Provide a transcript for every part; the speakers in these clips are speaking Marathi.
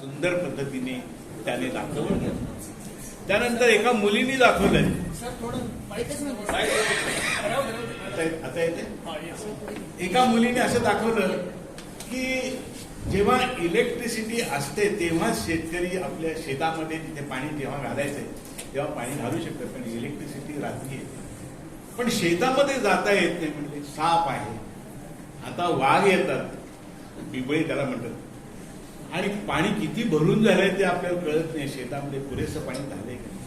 सुंदर पद्धतीने त्याने दाखवलं. त्यानंतर एका मुलीने दाखवलं आता आता येते? एका मुलीने असं दाखवलं की जेव्हा इलेक्ट्रिसिटी असते तेव्हा शेतकरी आपल्या शेतामध्ये तिथे पाणी जेव्हा घालायचंय तेव्हा पाणी घालू शकतात पण इलेक्ट्रिसिटी रात्री येते पण शेतामध्ये जाता येत नाही म्हणजे साप आहे. आता वाघ येतात. बिबळे त्याला म्हणतात. आणि पाणी किती भरून झालंय ते आपल्याला कळत नाही. शेतामध्ये पुरेसं पाणी झालंय का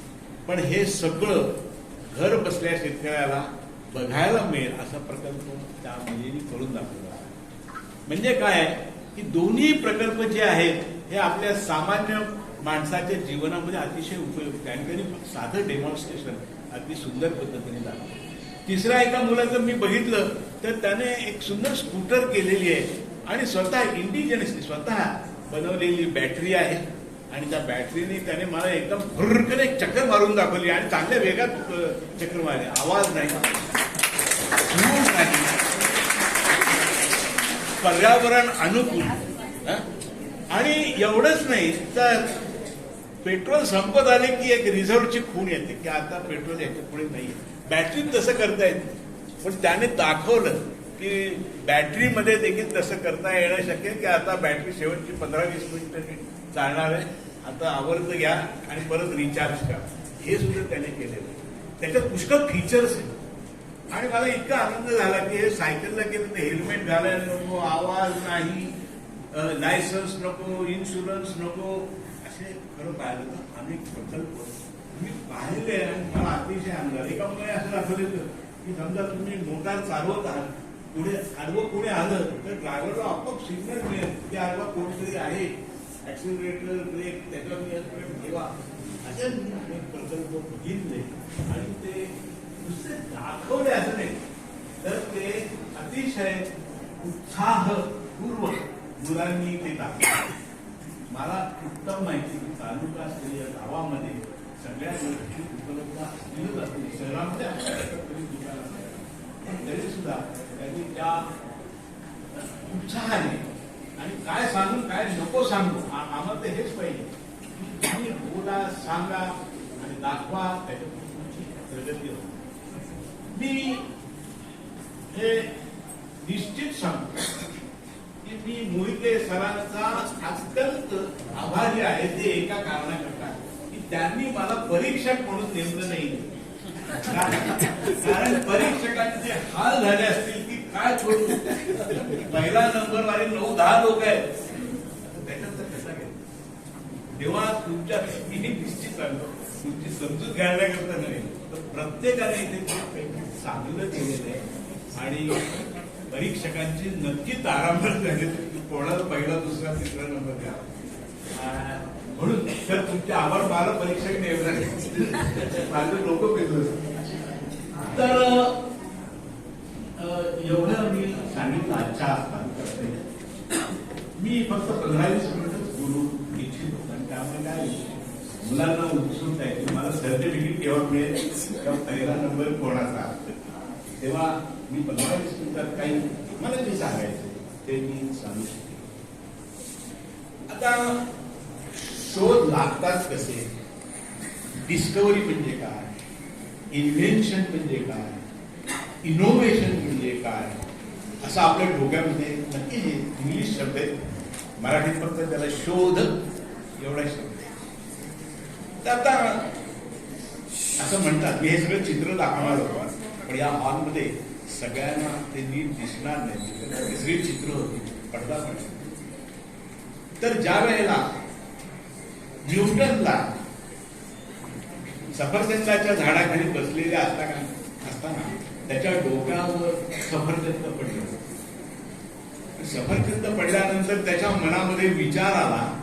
पण हे सगळं घर बसल्या शेतकऱ्याला बघायला मिळेल असा प्रकल्प त्या मुलीने करून दाखवला म्हणजे काय की दोन्ही प्रकल्प जे आहेत हे आपल्या सामान्य माणसाच्या जीवनामध्ये अतिशय उपयुक्त आहे. आणि त्यांनी साधं डेमॉन्स्ट्रेशन अगदी सुंदर पद्धतीने दाखवलं. तिसऱ्या एका मुलाचं मी बघितलं तर त्याने एक सुंदर स्कूटर केलेली आहे. आणि स्वतः इंडिजिनसली स्वतः बनवलेली बॅटरी आहे आणि त्या बॅटरीने त्याने मला एकदम भरकन एक चक्कर मारून दाखवली आणि चांगल्या वेगात चक्कर मारली. आवाज नाही. धूळ पर्यावरण अनुकूल. आणि एवढंच नाही तर पेट्रोल संपत आले की एक रिझर्वची खूण येते. की आता पेट्रोल याच्यापुढे नाही बॅटरीत तसं करता येत पण त्याने दाखवलं. की बॅटरीमध्ये देखील तसं करता येणं शक्य की आता बॅटरी शेवटची पंधरा वीस मिनिटं चालणार आहे. आता आवर्त घ्या आणि परत रिचार्ज करा. हे सुद्धा त्याने केलेलं आहे. त्याच्यात पुष्कळ फीचर्स आहेत. आणि मला इतका आनंद झाला की हे सायकलला केलं तर हेल्मेट घालायला नको आवाज नाही लायसन्स नको इन्शुरन्स नको. असे खरं पाहिलं तर अनेक प्रकल्प मी पाहिले आणि मला अतिशय आनंद झाला. एका मुलाने असं दाखवलं होतं की समजा तुम्ही मोटार चालवत आहात पुढे आडवं पुढे आलं तर ड्रायव्हरला आपोआप सिग्नल मिळेल की आडवा कोणतरी आहे. ऍक्सिलरेटर ब्रेक त्याच्यावर नियंत्रण ठेवा. असे प्रकल्प बघितले. आणि ते नुसते दाखवले असं नाही तर ते अतिशय उत्साहपूर्वक मुलांनी ते दाखवले. मला उत्तम माहिती की तालुका स्तरीय गावामध्ये सगळ्या गोष्टी उपलब्ध असतील असतील शहरामध्ये दुकान तरी सुद्धा त्यांनी त्या उत्साहाने आणि काय सांगू काय नको सांगू? आम्हाला तर हेच पाहिजे. तुम्ही बोला सांगा आणि दाखवा त्याच्यातून तुमची प्रगती होईल. मी हे निश्चित सांगतो की मी मोहिते सरांचा अत्यंत आभारी आहे ते एका कारणाकरता. की त्यांनी मला परीक्षक म्हणून नेमलं नाही कारण परीक्षकांचे हाल झाले असतील काय छोटू पहिला नंबर वाले नऊ दहा लोक आहेत. कसा तेव्हा तुमच्या मी निश्चित सांगतो तुमची समजूत घ्यायला नाही तर प्रत्येकाने इथे चांगलं केलेलं आहे. आणि परीक्षकांची नक्की तारांबळ झाली. की कोणाला पहिला दुसरा तिसरा नंबर द्या. म्हणून तर तुमचे आभार. मला परीक्षक नेमणार माझे लोक पेलो तर सांगितलं आजच्या तालुक्यात मी फक्त पंधरा वीस मिनिटच बोलू इच्छितो आणि त्यामुळे काय मुलांना उत्सुक आहे की मला सर्टिफिकेट केव्हा मिळेल किंवा पहिला नंबर कोणाचा तेव्हा मी पंधरा वीस मिनिटात काही मला जे सांगायचं ते मी सांगू शकते आता शोध लागतात कसे? डिस्कवरी म्हणजे काय? इन्व्हेन्शन म्हणजे काय? इनोव्हेशन म्हणजे काय? असं आपल्या डोक्यामध्ये नक्की इंग्लिश शब्द आहे मराठीत फक्त त्याला शोध एवढा शब्द आहे. तर आता असं म्हणतात मी हे सगळं चित्र दाखवणार होतो. पण या हॉलमध्ये सगळ्यांना ते नीट दिसणार नाही. तिसरी चित्र होती. पडदा पण तर ज्या वेळेला न्यूटनला सफरचंदाच्या झाडाखाली बसलेल्या असताना असताना त्याच्या डोक्यावर सफरचंद पडलं. सफरचंद पडल्यानंतर त्याच्या मनामध्ये विचार आला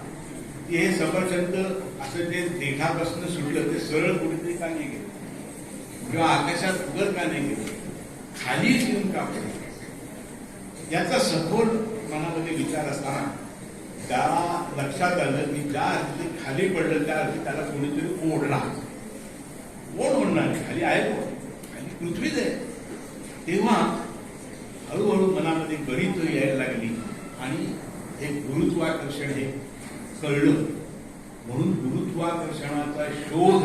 की हे सफरचंद असं जे देठापासून सुटलं ते सरळ कुठेतरी का नाही गेलं? किंवा आकाशात वर का नाही गेलं? खाली येऊन का पडलं? याचा सखोल मनामध्ये विचार असताना त्याला लक्षात आलं की ज्या अर्थी ते खाली पडलं त्या अर्थी त्याला कोणीतरी ओढला कोण ओढणार? खाली आहे कोण? खाली पृथ्वीच आहे. तेव्हा हळूहळू मनामध्ये गणित यायला लागली आणि हे गुरुत्वाकर्षण हे कळलं. म्हणून गुरुत्वाकर्षणाचा शोध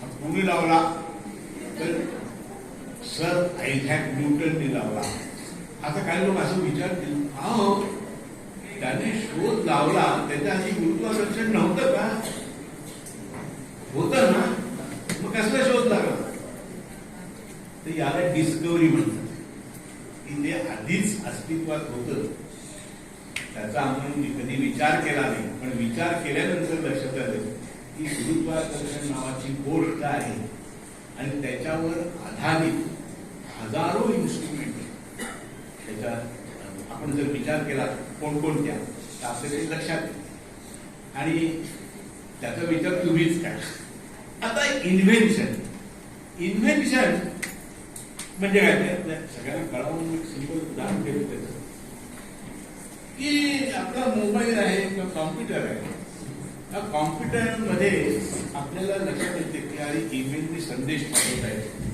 हा कोणी लावला? तर सर आयझॅक न्यूटनने लावला. आता काही लोक असं विचारतील अहो त्याने शोध लावला त्याच्या आधी गुरुत्वाकर्षण नव्हतं का? होतं ना. मग कसला शोध लागला तर याला डिस्कवरी म्हणतात. की जे आधीच अस्तित्वात होतं. त्याचा आम्ही म्हणजे कधी विचार केला नाही. पण विचार केल्यानंतर लक्षात आलं की गुरुत्वाकर्षण नावाची गोष्ट आहे? आणि त्याच्यावर आधारित हजारो इन्स्ट्रुमेंट त्याच्या आपण जर विचार केला कोणकोणत्या? तर आपल्याला ते लक्षात येईल. आणि त्याचा विचार तुम्हीच काय आता इन्व्हेन्शन इन्व्हेन्शन म्हणजे काय? ते सगळ्यांना कळवून एक सिंपल उदाहरण देत की आपला मोबाईल आहे किंवा कॉम्प्युटर आहे त्या कॉम्प्युटरमध्ये आपल्याला लक्षात येते की अरे ईमेलने संदेश पाठवत आहे.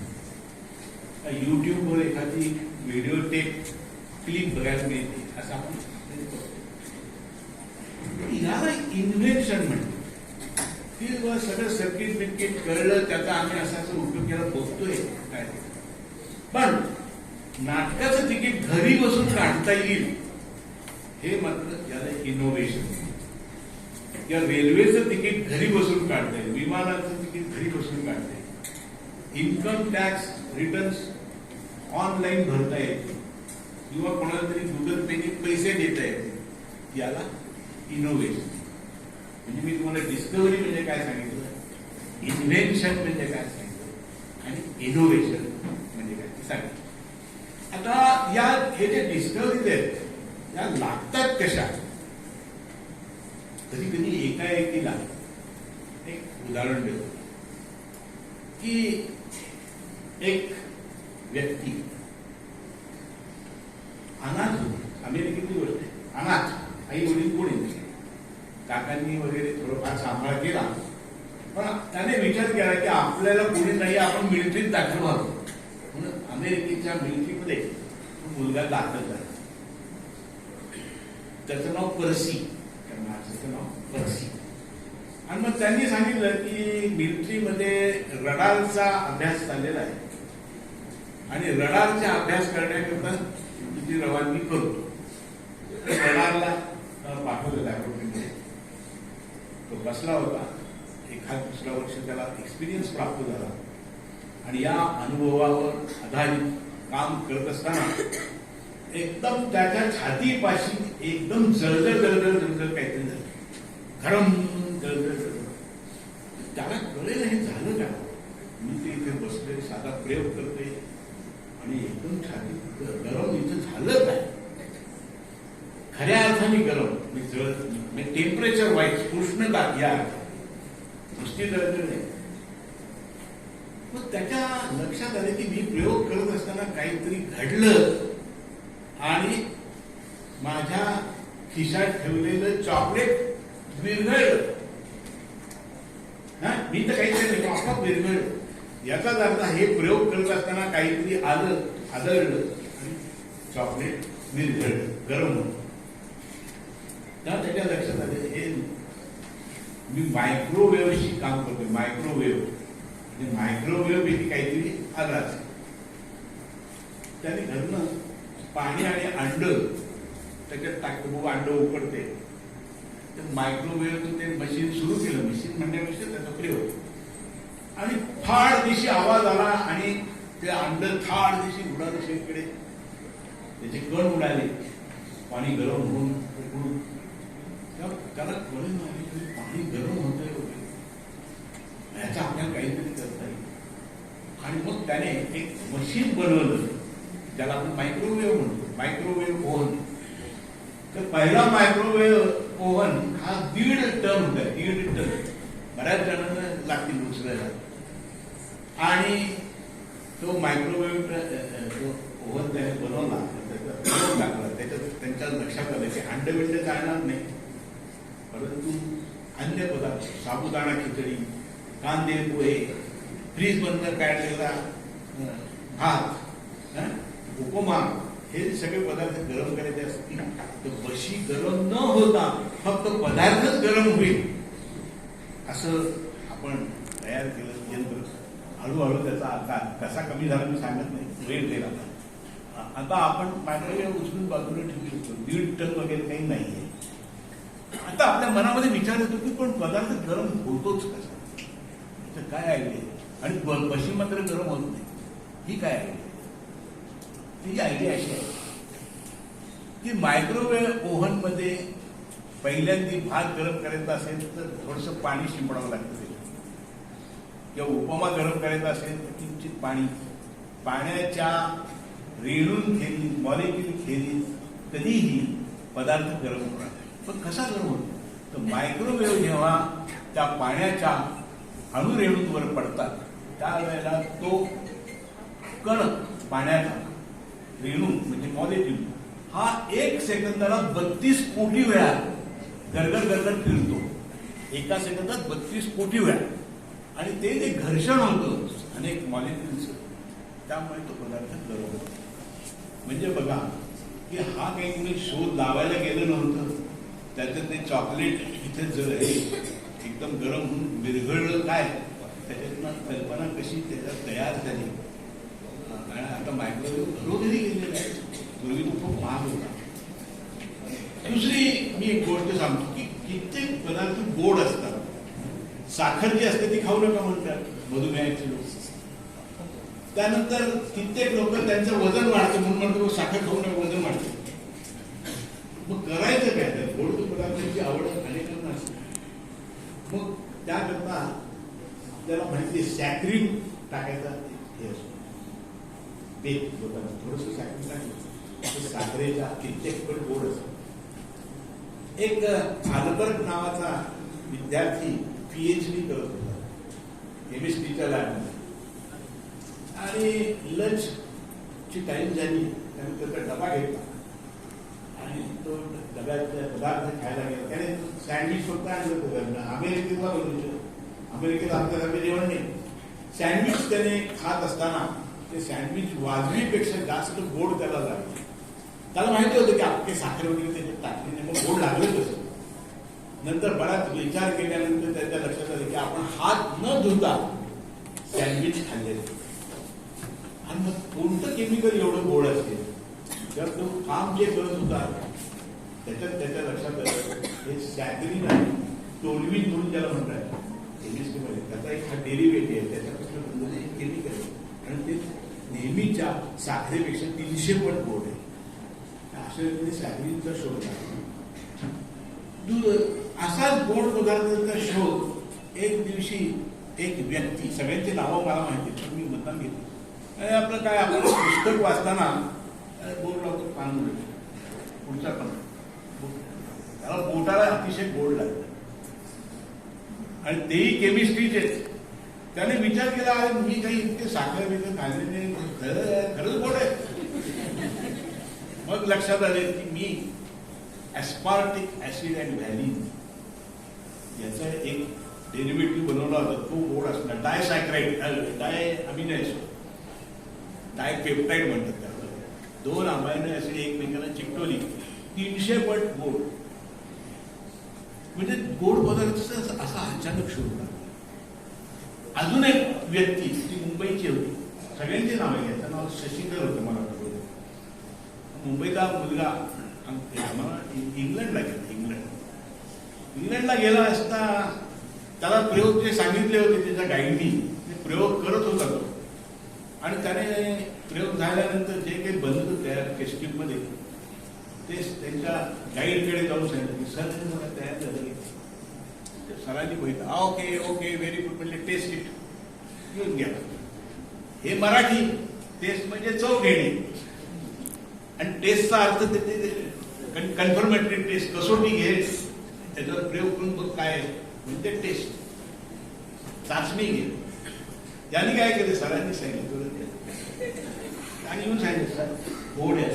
युट्यूबवर एखादी व्हिडिओ टेप क्लिप बघायला मिळते असं आपण याला इन्व्हेन्शन म्हणतो की सगळं सर्किट बिर्किट कळलं त्याचा आम्ही असा असं उपयोग केला बघतोय काय पण नाटकाचं तिकीट घरी बसून काढता येईल हे मात्र याला इनोव्हेशन किंवा रेल्वेचं तिकीट घरी बसून काढता येईल विमानाचं तिकीट घरी बसून काढता येईल. इन्कम टॅक्स रिटर्न्स ऑनलाईन भरता येते किंवा कोणाला तरी गुगल पेने पैसे देता येते याला इनोव्हेशन म्हणजे मी तुम्हाला डिस्कवरी म्हणजे काय सांगितलं? इन्व्हेन्शन म्हणजे काय सांगितलं? आणि इनोव्हेशन सांगितलं आता या हे जे डिस्कवरीज आहेत या लागतात कशा? कधी कधी एकाएकीला एक उदाहरण देतो. की एक व्यक्ती अनाथ होती. अमेरिकेतली गोष्ट आहे. अनाथ. आई वडील कोणी नाही काकांनी वगैरे थोडंफार सांभाळ केला. पण त्याने विचार केला की आपल्याला कोणी नाही आपण मिलिटरीत दाखल व्हावं. म्हणून अमेरिकेच्या मिलिटरीमध्ये तो मुलगा दाखल झाला. त्याचं नाव परसी. त्या नाव परसी. आणि मग त्यांनी सांगितलं की मिलिटरीमध्ये रडारचा अभ्यास चाललेला आहे. आणि रडारचा अभ्यास करण्याकरता तुझी रवानगी करतो रडारला पाठवलेला आहे म्हणजे. तो बसला होता. एखाद दुसऱ्या वर्ष त्याला एक्सपिरियन्स प्राप्त झाला. आणि या अनुभवावर आधारित काम करत असताना एकदम त्याच्या छातीपाशी एकदम जळजळ जळजळ जळजळ काहीतरी झालं. गरम जळजळ जळजळ त्याला कळेल हे झालं का मी ते इथे बसलोय साधा प्रयोग करतोय आणि एकदम छाती गरम इथं झालं काय खऱ्या अर्थाने गरम म्हणजे जळ म्हणजे टेम्परेचर वाईज उष्णता या अर्थाने. नुसती जळजळ नाही मग त्याच्या लक्षात आले की मी प्रयोग करत असताना काहीतरी घडलं आणि माझ्या खिशात ठेवलेलं चॉकलेट विरघळलं हा मी तर काहीच नाही आपोआप विरघळलं याचाच अर्थ हे प्रयोग करत असताना काहीतरी आलं आदळलं आणि चॉकलेट विरघळलं गरम होतं तेव्हा त्याच्या लक्षात आलं हे मी मायक्रोवेव्हशी काम करतोय मायक्रोवेव्ह म्हणजे मायक्रोवेव्ह पैकी काहीतरी आलाच. त्याने घरनं पाणी आणि अंड त्याच्यात टाकलं मग अंड उकडते. तर मायक्रोवेव्ह ते मशीन सुरू केलं. मशीन म्हणण्यापेक्षा त्याचा प्रयोग. आणि फाड दिशी आवाज आला आणि ते अंड थाड दिशी उडाले शेकडे त्याचे कण उडाले. पाणी गरम होऊन उकडून. त्याला कळलं नाही पाणी गरम होऊन त्याच्या आपल्याला काहीतरी करता येईल आणि मग त्याने एक मशीन बनवलं. ज्याला आपण मायक्रोवेव्ह म्हणतो. मायक्रोवेव्ह ओव्हन तर पहिला मायक्रोवेव्ह ओव्हन हा दीड टन होता. दीड टन. बऱ्याच जणांना लागतील उचलायला आणि तो मायक्रोवेव्ह ओव्हन त्याने बनवला. त्याचा टाकला. त्याच्यात त्यांच्या लक्षात आलं की अंड बिंड चालणार नाही. परंतु अन्य पदार्थ साबुदाणा खिचडी कांदे पोहे फ्रीज बंद काढलेला भात. उपमा. हे जे सगळे पदार्थ गरम करायचे असतील. तर बशी गरम न होता फक्त पदार्थच गरम होईल. असं आपण तयार केलं यंत्र. हळूहळू त्याचा आकार कसा कमी झाला मी सांगत नाही. वेळ दिला आता. आपण मायक्रोवेव्ह उचलून बाजूला ठेवू शकतो. दीड टन वगैरे काही नाहीये. आता आपल्या मनामध्ये विचार येतो की पण पदार्थ गरम होतोच कसा? त्याचं काय आयडिया आणि बशी मात्र गरम होत नाही. ही काय आयडिया त्याची आयडिया अशी आहे. की मायक्रोवेव्ह ओव्हनमध्ये पहिल्यांदा भात गरम करायचा असेल तर थोडंसं पाणी शिंपडावं लागतं. किंवा उपमा गरम करायचा असेल तर किंचित पाणी. पाण्याच्या रेणून खेळी मॉलिक्युल खेळी कधीही पदार्थ गरम होणार नाही. पण कसा गरम होतो? तर मायक्रोवेव्ह जेव्हा त्या पाण्याच्या अणुरेणूंवर पडतात. त्यावेळेला तो कण पाण्याचा रेणू म्हणजे मॉलिक्युल हा एक सेकंदाला बत्तीस कोटी वेळा गरगर गरगर फिरतो. एका सेकंदात बत्तीस कोटी वेळा. आणि ते जे घर्षण होतं अनेक मॉलिक्युल्स त्यामुळे तो पदार्थ गरम होतो. म्हणजे बघा की हा काही कोणी शोध लावायला गेलं नव्हतं. त्याचं ते चॉकलेट इथे जर हे एकदम गरम होऊन विरघळलं काय? त्याच्यातून कल्पना कशी त्याच्यात तयार झाली? आणि आता मायक्रोवेव्ह घरोघरी गेलेला आहे. पूर्वी तो खूप महाग होता. दुसरी मी एक गोष्ट सांगतो की कित्येक पदार्थ गोड असतात. साखर जी असते ती खाऊ नका म्हणतात. मधुमेहाचे लोक. त्यानंतर कित्येक लोक त्यांचं वजन वाढतं म्हणून म्हणतो साखर खाऊ नका वजन वाढतं. मग करायचं काय? तर गोड पदार्थांची आवड अनेकांना असते. मग त्याकरता त्याला माहिती सॅक्रिन टाकायचा हे असतो. ते लोकांना थोडस सॅक्रिन टाकलं साखरेच्या कित्येक पण गोड असतो एक आलबर्ट नावाचा विद्यार्थी पीएचडी करत होता. केमिस्ट्रीच्या लॅबमध्ये आणि लंच ची टाइम झाली त्यानंतर त्याचा डबा घेतला. आणि तो डब्यातल्या पदार्थ खायला गेला त्याने सँडविच फक्त आणलं होतं घरनं बनवलं अमेरिकेत आपल्यासारखं जेवण नाही सँडविच त्याने खात असताना ते सँडविच वाजवीपेक्षा जास्त गोड त्याला लागले त्याला माहिती होतं की आपली साखर वगैरे त्याच्यात टाकली नाही मग गोड लागलं कसं नंतर बराच विचार केल्यानंतर त्याच्या लक्षात आलं की आपण हात न धुता सँडविच खाल्लेले आणि मग कोणतं केमिकल एवढं गोड असेल तर तो काम जे करत होता त्याच्यात त्याच्या लक्षात आलं हे सॅकरीन आहे टोलविन म्हणून ज्याला म्हणतात केमिस्ट्रीमध्ये त्याचा एक हा डेरिव्हेटिव्ह आहे त्याच्यापासून बनलेलं एक केमिकल आहे आणि ते नेहमीच्या साखरेपेक्षा तीनशे पट गोड आहे. अशा रीतीने शोध लागला असाच गोड पदार्थांचा शोध एक दिवशी एक व्यक्ती सगळ्यांची नावं मला माहिती मी मतदान घेतली. आणि आपलं काय आपण पुस्तक वाचताना गोड बोट लावतो पुढचा पण. त्याला बोटाला अतिशय गोड लागतं. आणि तेही केमिस्ट्रीचे त्याने विचार केला अरे मी काही इतके साखर बिकर खाल्ले नाही. खरंच गोड आहे. मग लक्षात आले की मी ॲस्पार्टिक ऍसिड अँड व्हॅलिन याचा एक डेरिव्हेटिव्ह बनवला होता. तो गोड असणार. डायसायक्राईड डाय अमिनो डाय पेप्टाईड म्हणतात त्याला. दोन अमायनो ऍसिड एकमेकांना चिकटवली तीनशे पट गोड. म्हणजे गोड पदार्थाचा असा अचानक शोध लागला अजून एक व्यक्ती ती मुंबईची होती. सगळ्यांची नाव आहे. त्याचं नाव शशीधर होतं मला मुंबईचा मुलगा आम्हाला इंग्लंडला गेला इंग्लंड. इंग्लंडला गेला असता त्याला प्रयोग जे सांगितले होते त्याच्या गाईडनी ते प्रयोग करत होता तो. आणि त्याने प्रयोग झाल्यानंतर जे काही बनलं तयार टेस्टिंगमध्ये ते त्यांच्या गाईडकडे जाऊन सांगितलं की सर हे मला तयार झालं की सरांनी बघितलं ओके ओके व्हेरी गुड म्हणजे टेस्ट इट घेऊन गेला. हे मराठी टेस्ट म्हणजे चव घेणे आणि टेस्टचा अर्थ ते- कन्फर्मेटरी टेस्ट कसोटी घे त्याच्यावर प्रयोग करून बघ काय आहे. म्हणजे टेस्ट चाचणी घे. त्यांनी काय केलं? सरांनी सांगितलं आणि येऊन सांगितलं सर गोड आहे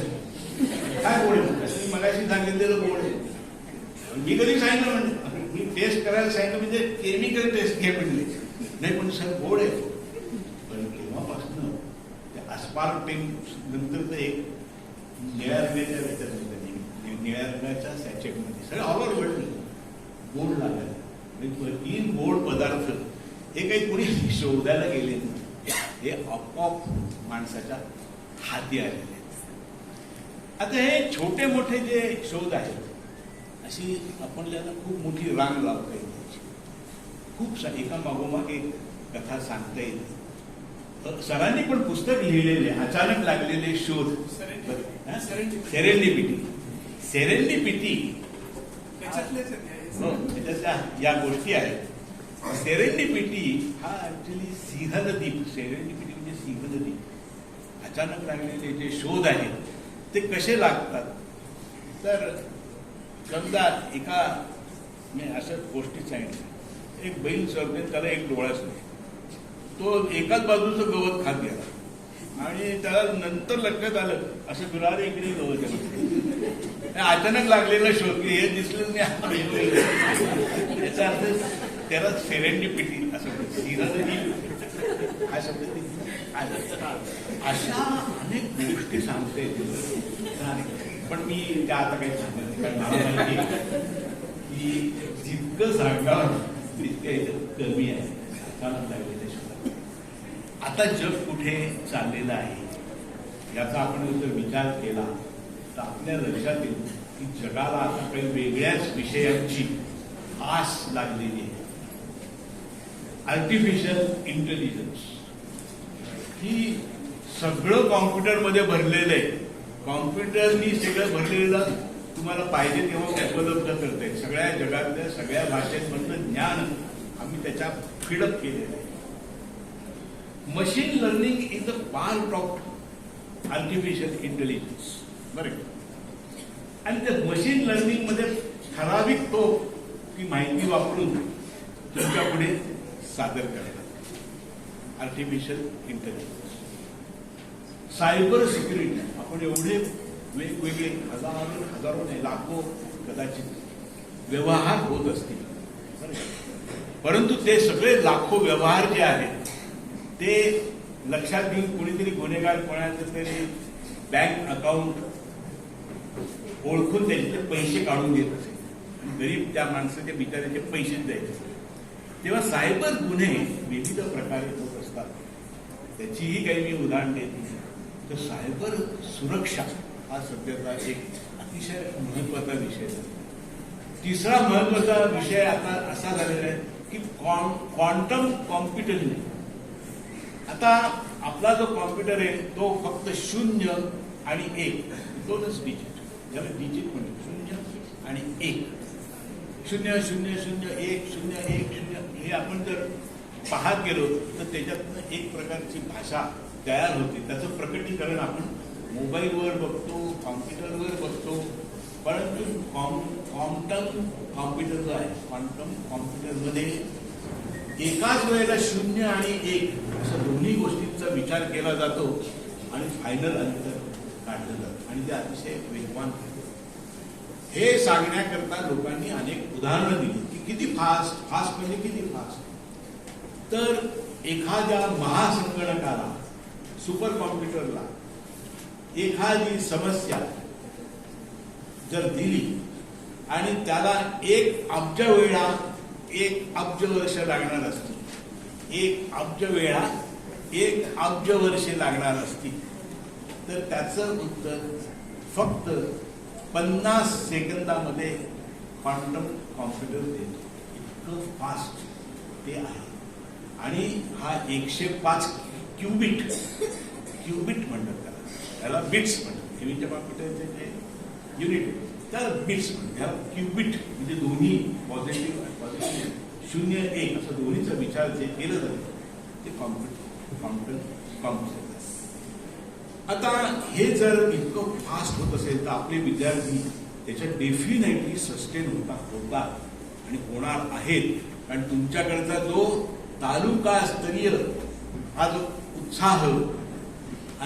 काय बोर्ड आहे? म्हणतात मी मगाशी सांगितलेलं गोड आहे. मी कधी सांगितलं म्हणजे मी टेस्ट करायला सांगितलं म्हणजे केमिकल टेस्ट घे म्हणले. नाही पण सर गोड आहे. पण केव्हापासून ते आसपार्टिंग नंतर ते एक निळ्या रंगाच्या याच्यात निळ्या रंगाच्या सॅचेटमध्ये सगळं ऑल ओव्हर गोड लागत म्हणजे तीन गोड पदार्थ हे काही कोणी शोधायला गेले हे आपोआप माणसाच्या हाती आलेले आहेत आता हे छोटे मोठे जे शोध आहेत अशी आपण त्याला खूप मोठी रांग लावता येईल. त्याची. खूप एका मागोमाग एक कथा सांगता येईल. तर सरांनी पण पुस्तक लिहिलेले अचानक लागलेले शोध. सेरेंडिपिटी सेरेंडिपिटी हे. या गोष्टी आहेत. सेरेंडिपिटी हा ऍक्च्युली सिंहलदीप सेरेंडिपिटी म्हणजे सिंहलदीप अचानक लागलेले जे शोध आहेत ते कसे लागतात? तर समजा एका मी अशा गोष्टी सांगितल्या. एक बैल चरते त्याला एक डोळाच नाही. तो एकाच बाजूचं गवत खात गेला. आणि त्याला नंतर लक्षात आलं असं फिरा इकडे गवत आहे. अचानक लागलेला शोध की हे दिसलं नाही त्याचा अर्थ त्याला सेरेंडिपिटी असं म्हणतात. काय अशा अनेक गोष्टी सांगते पण मी त्या आता काही सांगत नाही की जितकं सांगावं तितकं कमी आहे आता जग कुठे चाललेलं आहे याचा आपण जर विचार केला तर आपल्या लक्षात येईल की जगाला आता काही वेगळ्याच विषयांची आस लागलेली आहे. आर्टिफिशियल इंटेलिजन्स ही सगळं कॉम्प्युटरमध्ये भरलेलं आहे. कॉम्प्युटरनी सगळं भरलेलं तुम्हाला पाहिजे तेव्हा उपलब्ध आहे सगळ्या जगातल्या सगळ्या भाषेमधलं ज्ञान आम्ही त्याच्या फिडअप केलेलं आहे. Machine learning is the part of artificial intelligence बरं आणि त्या मशीन लर्निंगमध्ये ठराविक तो ती माहिती वापरून तुमच्यापुढे सादर करतात. आर्टिफिशियल इंटेलिजन्स सायबर सिक्युरिटी आपण एवढे वेगवेगळे हजारो हजारो नाही लाखो कदाचित व्यवहार होत असतील. परंतु ते सगळे लाखो व्यवहार जे आहेत ते लक्षात घेऊन कोणीतरी गुन्हेगार कोणाचं तरी बँक अकाउंट ओळखून त्यांचे ते पैसे काढून देत असे आणि गरीब त्या माणसाच्या बिचाऱ्याचे पैसेच द्यायचे. तेव्हा सायबर गुन्हे विविध प्रकारे होत असतात. त्याचीही काही मी उदाहरण देत. नाही तर सायबर सुरक्षा हा सध्याचा एक अतिशय महत्त्वाचा विषय आहे. तिसरा महत्त्वाचा विषय आता असा झालेला आहे की क्वांटम कॉम्प्युटर आता आपला जो कॉम्प्युटर आहे तो फक्त शून्य आणि एक दोनच डिजिट ज्याला डिजिट म्हणतो शून्य आणि एक. शून्य शून्य शून्य एक शून्य एक शून्य हे आपण जर पाहत गेलो तर त्याच्यातनं एक प्रकारची भाषा तयार होते. त्याचं प्रकटीकरण आपण मोबाईलवर बघतो कॉम्प्युटरवर बघतो. परंतु कॉम क्वांटम कॉम्प्युटर जो आहे क्वांटम कॉम्प्युटरमध्ये एकाच वेळेला शून्य आणि एक असं दोन्ही गोष्टींचा विचार केला जातो आणि फायनल अंतर काढलं जातं. आणि ते अतिशय वेगवान हे सांगण्याकरता लोकांनी अनेक उदाहरणं दिली. किती फास्ट फास्ट म्हणजे किती फास्ट तर एखाद्या महासंगणकाला सुपर कॉम्प्युटरला एखादी समस्या जर दिली आणि त्याला एक अब्ज वेळा एक अब्ज वर्ष लागणार असतील एक अब्ज वेळा एक अब्ज वर्षे लागणार असतील तर त्याचं उत्तर फक्त पन्नास सेकंदामध्ये क्वांटम कॉम्प्युटर देतो. इतकं फास्ट ते आहे. आणि हा एकशे पाच क्युबिट क्युबिट म्हणतात त्याला. त्याला बिट्स म्हणतात. नेहमीच्या बाबतीत जे युनिट त्याला बिट्स म्हणतात. त्याला क्युबिट म्हणजे दोन्ही पॉझिटिव्ह पॉझिटिव्ह शून्य एक असं दोन्हीचा विचार जे केलं जातं ते कॉम्प्युटर कॉम्प्युटर कॉम्प्युटर आता हे जर इतकं फास्ट होत असेल तर आपले विद्यार्थी त्याच्यात डेफिनेटली सस्टेन होता होता. आणि होणार आहेत. कारण तुमच्याकडचा जो तालुका स्तरीय हा जो उत्साह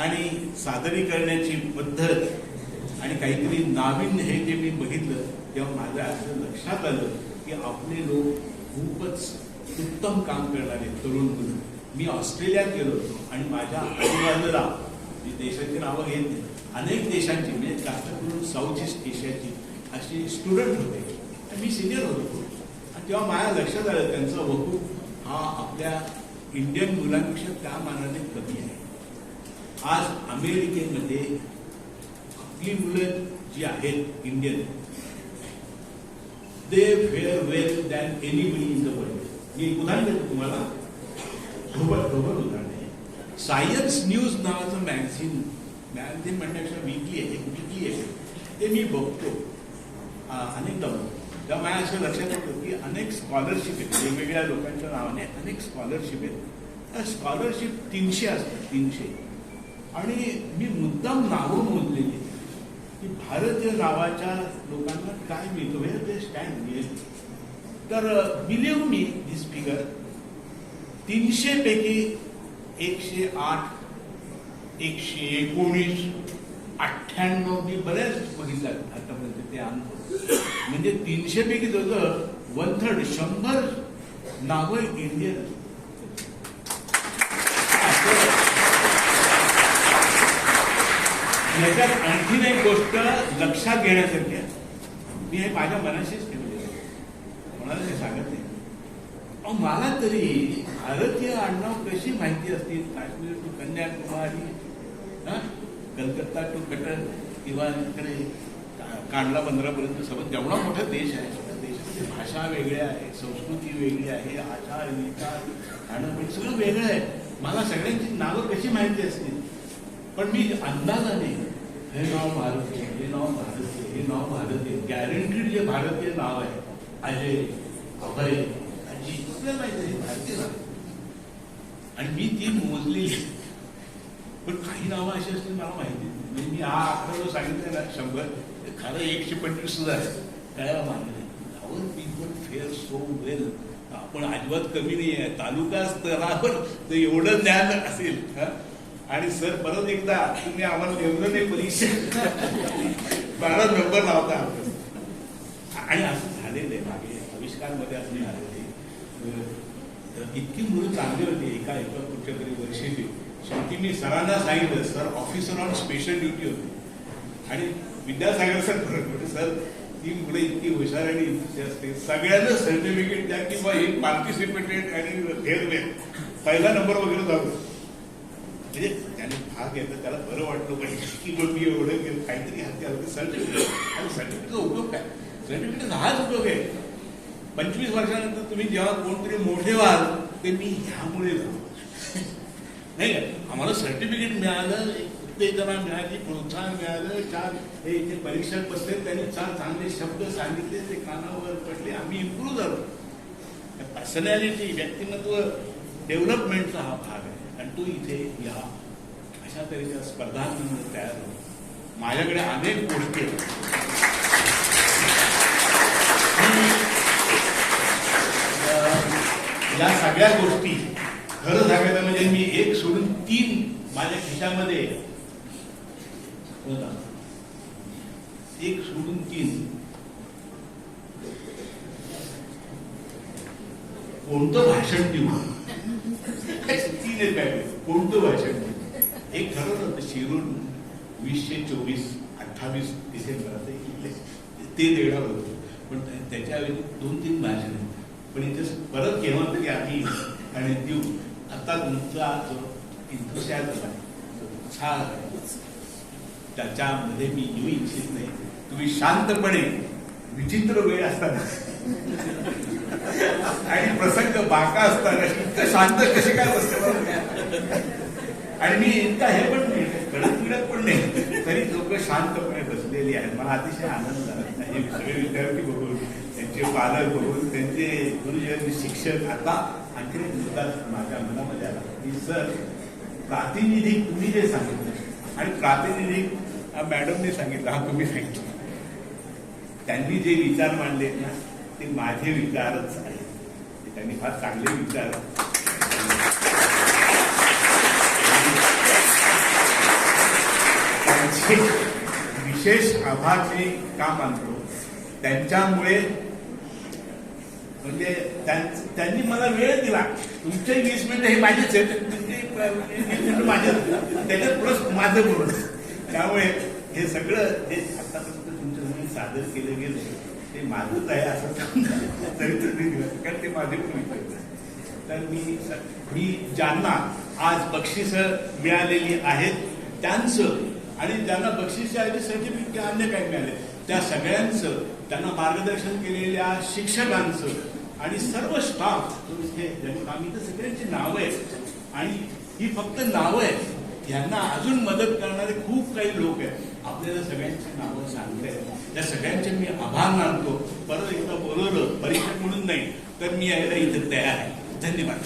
आणि सादरीकरणाची पद्धत आणि काहीतरी नाविन्य हे जे मी बघितलं तेव्हा माझ्या असं लक्षात आलं की आपले लोक खूपच उत्तम काम करणारे तरुण मुलं मी ऑस्ट्रेलियात गेलो होतो आणि माझ्या आजूबाजूला मी देशाची नावं घेत नाही अनेक देशांची म्हणजे जास्त करून साऊथ ईस्ट एशियाची अशी स्टुडंट होते. आणि मी सिनियर होतो. आणि तेव्हा माझ्या लक्षात आलं त्यांचा वकूफ हा आपल्या इंडियन मुलांपेक्षा त्या मानाने कमी आहे. आज अमेरिकेमध्ये आपली मुलं जी आहेत Indian they fare well than anybody in the world मी एक उदाहरण देतो तुम्हाला. ढोबळ ढोबळ उदाहरण आहे. सायन्स न्यूज नावाचं मॅगझिन मॅगझिन म्हणण्यापेक्षा वीकली आहे एक वीकली आहे ते मी बघतो. अनेकदा बघतो. तेव्हा माझ्या असं लक्षात येतं की अनेक स्कॉलरशिप आहेत. वेगवेगळ्या लोकांच्या नावाने अनेक स्कॉलरशिप आहेत. त्या स्कॉलरशिप तीनशे असतात तीनशे. आणि मी मुद्दाम नावं मोजलेली की भारतीय नावाच्या लोकांना काय मिळतो? हे ते स्टँड मिळेल तर बिलिव्ह मी दिस फिगर तीनशे पैकी एकशे आठ एकशे एकोणीस अठ्ठ्याण्णव मी बऱ्याच बघितल्या आतापर्यंत म्हणजे ते अंक म्हणजे तीनशे पैकी जवळ वन थर्ड शंभर नावं इंडियन याच्यात आणखीन एक गोष्ट लक्षात घेण्यासारखी आहे. मी हे माझ्या मनाशीच ठेवले कोणाला ते सांगत नाही. अहो मला तरी भारतीय आडनाव कशी माहिती असतील? काश्मीर टू कन्याकुमारी हा? कलकत्ता टू कटन किंवा इकडे कांडला बंदरापर्यंत सोबत एवढा मोठा देश आहे सगळ्या देशामध्ये भाषा वेगळ्या आहे संस्कृती वेगळी आहे आचार विचार खाणं सगळं वेगळं आहे. मला सगळ्यांची नावं कशी माहिती असतील? पण मी अंदाजाने हे नाव भारतीय हे नाव भारतीय हे नाव भारतीय गॅरंटीड जे भारतीय नाव आहे अजय अभय अजित आपल्याला माहिती आहे, भारतीय नाव. आणि मी ती मोजलेली पण काही नावं अशी असतील मला माहिती म्हणजे मी हा आकडा जो सांगितलं ना शंभर. ते खरं एकशे पंचवीस सुद्धा आहे. काय मानले our people fare so well आपण अजिबात कमी नाही आहे. तालुका स्तरावर तर एवढं ज्ञान असेल आणि सर परत एकदा तुम्ही आम्हाला नेमलं नाही परीक्षा. बारा नंबर लावता आणि असं झालेलं आहे. मागे आविष्कारमध्ये असं झालेलं आहे. इतकी मुलं चांगली होती. एका एका कुठच्या तरी वर्षीची शेवटी मी सरांना सांगितलं sir officer on special duty होती. आणि विद्यासागर सर फरक म्हणजे सर ती मुलं इतकी हुशार आणि इतकी असते. सगळ्यांना सर्टिफिकेट द्या की बा हे पार्टिसिपेटेड आणि फेअर पहिला नंबर वगैरे जाऊ म्हणजे त्याने भाग घेतला त्याला बरं वाटलं पाहिजे की बघ मी एवढं केलं काहीतरी हाती आलं सर्टिफिकेट आणि सर्टिफिकेटचा उपयोग काय? सर्टिफिकेट हाच उपयोग आहे. पंचवीस वर्षानंतर तुम्ही जेव्हा कोणतरी मोठे व्हाल ते मी ह्यामुळे झालो. नाही का आम्हाला सर्टिफिकेट मिळालं एक उत्तेजना मिळाली प्रोत्साहन मिळालं चार हे इथे परीक्षक बसले त्यांनी चार चांगले शब्द सांगितले ते कानावर पडले आम्ही इम्प्रूव्ह झालो. पर्सनॅलिटी व्यक्तिमत्व डेव्हलपमेंटचा हा भाग आहे. आणि तो इथे या अशा तऱ्हेच्या स्पर्धांमध्ये तयार होतो. माझ्याकडे अनेक गोष्टी आहेत. या सगळ्या गोष्टी खरं सांगायचं म्हणजे मी एक सोडून तीन माझ्या खिशामध्ये होता. एक सोडून तीन. कोणतं भाषण देऊ? तीन आहेत काय कोणतं भाषण देऊ? एक ठरवलं होतं शिरून वीसशे चोवीस अठ्ठावीस डिसेंबर ते देणार होतं. पण त्याच्या दोन तीन भाषण पण इथे परत केव्हा तरी आम्ही आणि देऊ. आता तुमचा जो इंतुशाद आहे जो उत्साह आहे त्याच्यामध्ये मी येऊ इच्छित नाही. तुम्ही शांतपणे विचित्र वेळ असताना आणि प्रसंग बाका असताना इतकं शांत कसे काय बसते आणि मी इतका हे पण नाही कडक पिडक पण नाही. तरी लोक शांतपणे बसलेली आहेत. मला अतिशय आनंद झाला. हे सगळे विद्यार्थी बघून त्यांचे पालक बघून त्यांचे गुरुजन शिक्षक आता आणखी मुद्दा माझ्या मनामध्ये आला. की सर प्रातिनिधिक तुम्ही जे सांगितलं आणि प्रातिनिधिक हा मॅडमने सांगितलं हा तुम्ही सांगितलं. त्यांनी जे विचार मांडले ना ते माझे विचारच आहेत. त्यांनी फार चांगले विचार विशेष आभार मी का मानतो? त्यांच्यामुळे म्हणजे त्यां- त्यांनी मला वेळ दिला. तुमचे वीस मिनिटं हे माझेच आहेत. म्हणजे, तुमचे म्हणजे वीस मिनिटं माझे त्याच्यात प्लस माझं बोलणं त्यामुळे हे सगळं जे आतापर्यंत तुमच्यासमोर सादर केलं गेलं ते माझंच आहे असं चरित्र तरी दिलं. कारण ते माझे पण तर मी मी ज्यांना आज बक्षिस मिळालेली आहेत त्यांचं आणि ज्यांना बक्षीस ऐवजी सर्टिफिकेट अन्य काही मिळाले त्या सगळ्यांचं त्यांना मार्गदर्शन केलेल्या शिक्षकांचं आणि सर्व स्टाफ हे आम्ही ज्यांनी सगळ्यांची नावं आहेत. आणि ही फक्त नावं आहेत. यांना अजून मदत करणारे खूप काही लोक आहेत. आपल्याला सगळ्यांची नावं सांगते त्या सगळ्यांचे मी आभार मानतो. परत एकदा बोलवलं परीक्षा म्हणून नाही तर मी यायला इथे तयार आहे. धन्यवाद.